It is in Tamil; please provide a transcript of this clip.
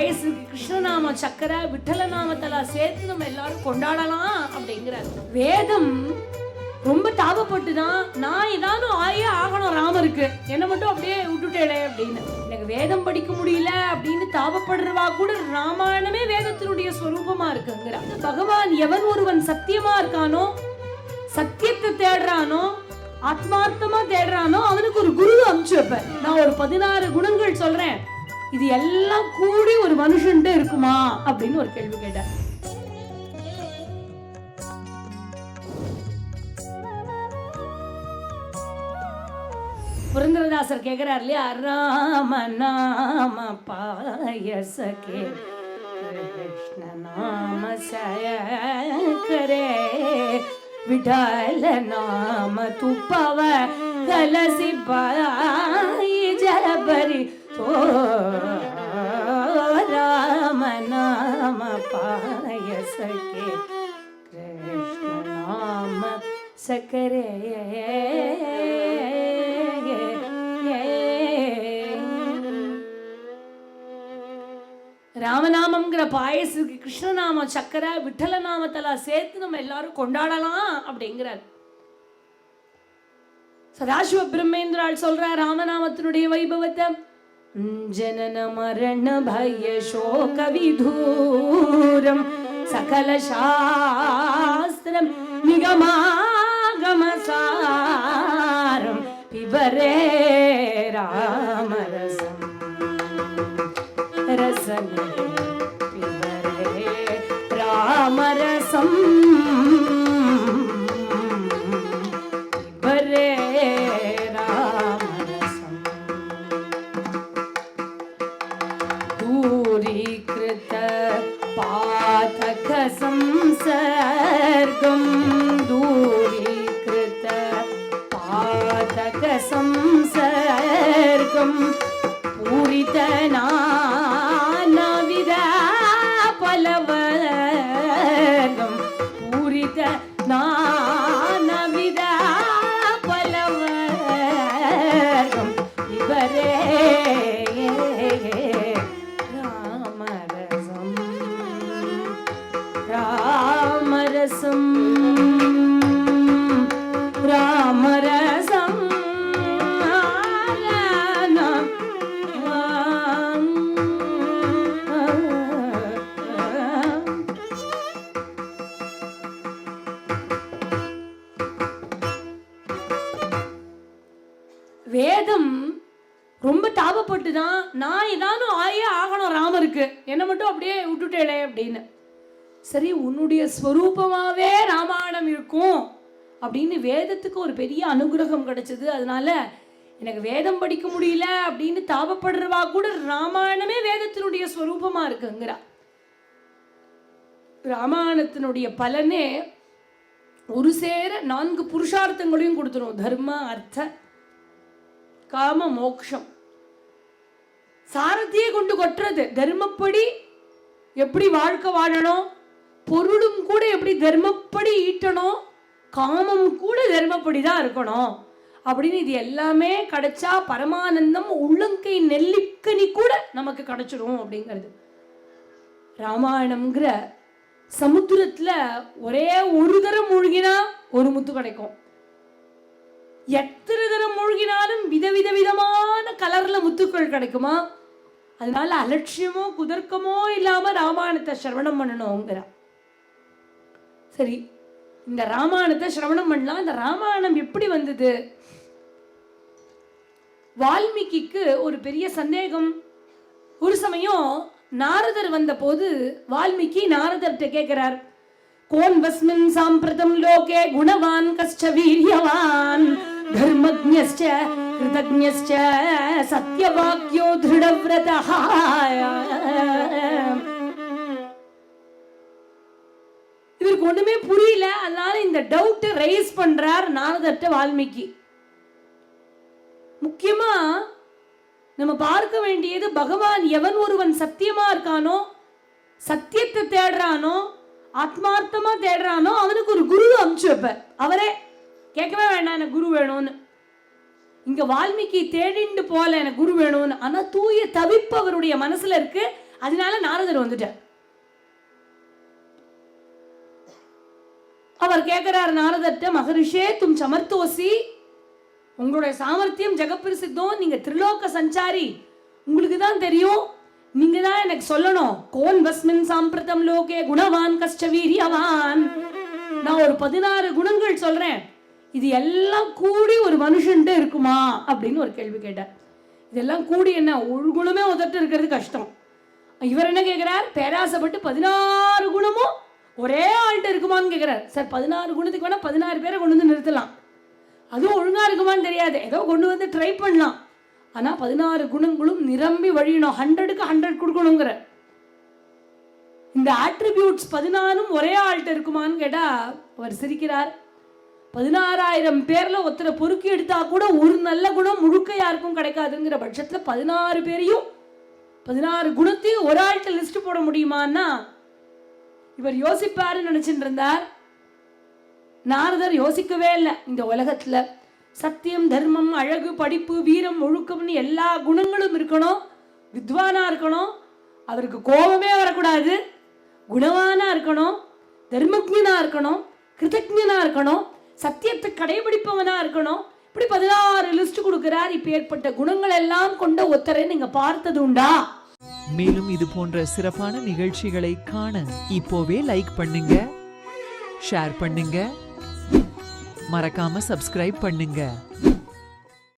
பாயசத்துக்கு கிருஷ்ணநாம சக்கரை விட்டல நாமத்தெல்லாம் சேர்த்து நம்ம எல்லாரும் கொண்டாடலாம் அப்படிங்கிறார். வேதம் ரொம்ப தாபப்பட்டு தான் நான் ஏதாவது ஆயே ஆகணும் ராமருக்கு. என்ன மட்டும் அப்படியே விட்டுட்டேளே அப்படின்னு. எனக்கு வேதம் படிக்க முடியல அப்படின்னு தாபப்படுறவா கூட ராமாயணமே வேதத்தினுடைய ஸ்வரூபமா இருக்குங்கிறா. பகவான் எவன் ஒருவன் சத்தியமா இருக்கானோ சத்தியத்தை தேடுறானோ ஆத்மார்த்தமா தேடுறானோ அவனுக்கு ஒரு குரு அமுச்சு வைப்பேன். நான் ஒரு பதினாறு குணங்கள் சொல்றேன். இது எல்லாம் கூடி ஒரு மனுஷன்ட்டு இருக்குமா அப்படின்னு ஒரு கேள்வி கேட்டார் புரந்தரதாசர் கேட்கிறார் இல்லையா? ராம நாம பாயசகே கிருஷ்ண நாம சயக்கரே. விடால நாம துப்பவ கலசி பாய சக்கரே ராமநாமம்ங்கிற பாயசுக்கு கிருஷ்ணநாம சக்கரை விட்டல நாமத்தெல்லாம் சேர்த்து நம்ம எல்லாரும் கொண்டாடலாம் அப்படிங்கிறார். சதாசிவ பிரம்மேந்திரால் சொல்ற ராமநாமத்தினுடைய வைபவத்தை ஜனன மரண பய சோக விதூரம் சகல சாஸ்திரம் நிகமா രാമസാരം വിവരേ രാമരസം. രസനേ വിവരേ രാമരസം. पातकसंसर्गं दू ரசம் சேர்க்கும். பூரித்தனாவித பலவரங்கம் பூரித்த ரொம்ப தாபப்பட்டு தான் நான் ஏதானும் ஆயே ஆகணும் ராமருக்கு. என்னை மட்டும் அப்படியே விட்டுட்டேளே அப்படின்னு. சரி உன்னுடைய ஸ்வரூபமாகவே ராமாயணம் இருக்கும் அப்படின்னு வேதத்துக்கு ஒரு பெரிய அனுகிரகம் கிடைச்சது. அதனால எனக்கு வேதம் படிக்க முடியல அப்படின்னு தாபப்படுறவா கூட ராமாயணமே வேதத்தினுடைய ஸ்வரூபமாக இருக்குங்கிறா. ராமாயணத்தினுடைய பலனே ஒரு சேர நான்கு புருஷார்த்தங்களையும் கொடுத்துரும். தர்ம அர்த்த காம மோக்ஷம். சாரத்தையே கொண்டு கொட்டுறது. தர்மப்படி எப்படி வாழ்க்கை வாழணும்? பொருளும் கூட எப்படி தர்மப்படி ஈட்டணும்? காமம் கூட தர்மப்படி தான் இருக்கணும். அப்படின்னு இது எல்லாமே கிடைச்சா பரமானந்தம் உள்ளங்கை நெல்லிக்கனி கூட நமக்கு கிடைச்சிடும் அப்படிங்கிறது. ராமாயணம்ங்கிற சமுத்திரத்துல ஒரே ஒரு தரம் மூழ்கினா ஒரு முத்து கிடைக்கும். எத்தனை தரம் மூழ்கினாலும் விதவித விதமான கலர்ல முத்துக்கள் கிடைக்குமா? அதனால அலட்சியமோ குதர்க்கமோ இல்லாம ராமாயணத்தை சிரவணம் பண்ணணுங்கிற சரி இந்த ராமாயணத்தை சிரவணம் பண்ணலாம். இந்த ராமாயணம் எப்படி வந்தது? வால்மீகிக்கு ஒரு பெரிய சந்தேகம். ஒரு சமயம் நாரதர் வந்தபோது வால்மீகி நாரதர்கிட்ட கேட்கிறார் கோன் பஸ்மின் சாம்பிரதம் லோகே குணவான் கஷ்ட வீரியவான். தர்மஜ்ஞஸ்ச கிருதஜ்ஞஸ்ச சத்யவாக்யோ திருடவ்ரதः இவருக்கு ஒண்ணுமே புரியல. அதனால இந்த டவுட் ரைஸ் பண்றார் நாரதட்ட வால்மீகி. முக்கியமா நம்ம பார்க்க வேண்டியது பகவான் எவன் ஒருவன் சத்தியமா இருக்கானோ சத்தியத்தை தேடுறானோ ஆத்மார்த்தமா தேடுறானோ அவனுக்கு ஒரு குரு அனுப்பிச்சு வைப்பார். அவரே கேட்கவே வேண்டாம் எனக்கு குரு வேணும்னு. இங்க வால்மீகி தேடிண்டு போல எனக்கு குரு வேணும்னு. ஆனா தூய தவிப்பு அவருடைய மனசுல இருக்கு. அதனால நாரதர் வந்துட்டார். அவர் கேட்கிறார் நாரதர்ட்ட மகரிஷே தும் சமர்த்தோசி. உங்களுடைய சாமர்த்தியம் ஜெகப்பிரசித்தம். நீங்க திரிலோக சஞ்சாரி. உங்களுக்கு தான் தெரியும். நீங்க தான் எனக்கு சொல்லணும். கோன் வஸ்மின் சாம்பிரதம் லோகே குணவான் கஷ்ட வீரியவான். நான் ஒரு பதினாறு குணங்கள் சொல்றேன். இது எல்லாம் கூடி ஒரு மனுஷன்ட்டு இருக்குமா? அப்படின்னு ஒரு கேள்வி கேட்டார். இதெல்லாம் கூடி என்ன? ஒரு குணமே உதட்டு இருக்கிறது கஷ்டம். இவர் என்ன கேட்குறார்? பேராசைப்பட்டு பதினாறு குணமும் ஒரே ஆள்கிட்ட இருக்குமான்னு கேட்கிறார். சார் பதினாறு குணத்துக்கு வேணால் பதினாறு பேரை கொண்டு வந்து நிறுத்தலாம். அதுவும் ஒழுங்காக இருக்குமான்னு தெரியாது. ஏதோ கொண்டு வந்து ட்ரை பண்ணலாம். ஆனால் பதினாறு குணங்களும் நிரம்பி வழியணும். ஹண்ட்ரடுக்கு ஹண்ட்ரட் கொடுக்கணுங்கிற. இந்த ஆட்ரிபியூட்ஸ் பதினாறும் ஒரே ஆள்கிட்ட இருக்குமான்னு கேட்டால் அவர் சிரிக்கிறார். பதினாறாயிரம் பேர்ல ஒருத்தரை பொறுக்கி எடுத்தா கூட ஒரு நல்ல குணம் முழுக்க யாருக்கும் கிடைக்காதுங்கிற பட்சத்துல பதினாறு பேரையும் பதினாறு குணத்தையும் ஒரு ஆள்கிட்ட லிஸ்ட் போட முடியுமான்னா இவர் யோசிப்பாருன்னு நினைச்சிட்டு இருந்தார். நாரதர் யோசிக்கவே இல்லை இந்த உலகத்துல. சத்தியம் தர்மம் அழகு படிப்பு வீரம் ஒழுக்கம்னு எல்லா குணங்களும் இருக்கணும். வித்வானா இருக்கணும். அவருக்கு கோபமே வரக்கூடாது. குணவானா இருக்கணும். தர்மஜனா இருக்கணும். கிருதஜனா இருக்கணும். சத்தியத்தை கடைபிடிப்பவனா இருக்கணும். இப்படி பதினாறு லிஸ்ட் கொடுக்கிறார். இப்ப ஏற்பட்ட குணங்கள் எல்லாம் கொண்ட ஒத்தரை நீங்க பார்த்தது உண்டா? மேலும் இது போன்ற சிறப்பான நிகழ்ச்சிகளை காண இப்போவே லைக் பண்ணுங்க. ஷேர் பண்ணுங்க. மறக்காம சப்ஸ்கிரைப் பண்ணுங்க.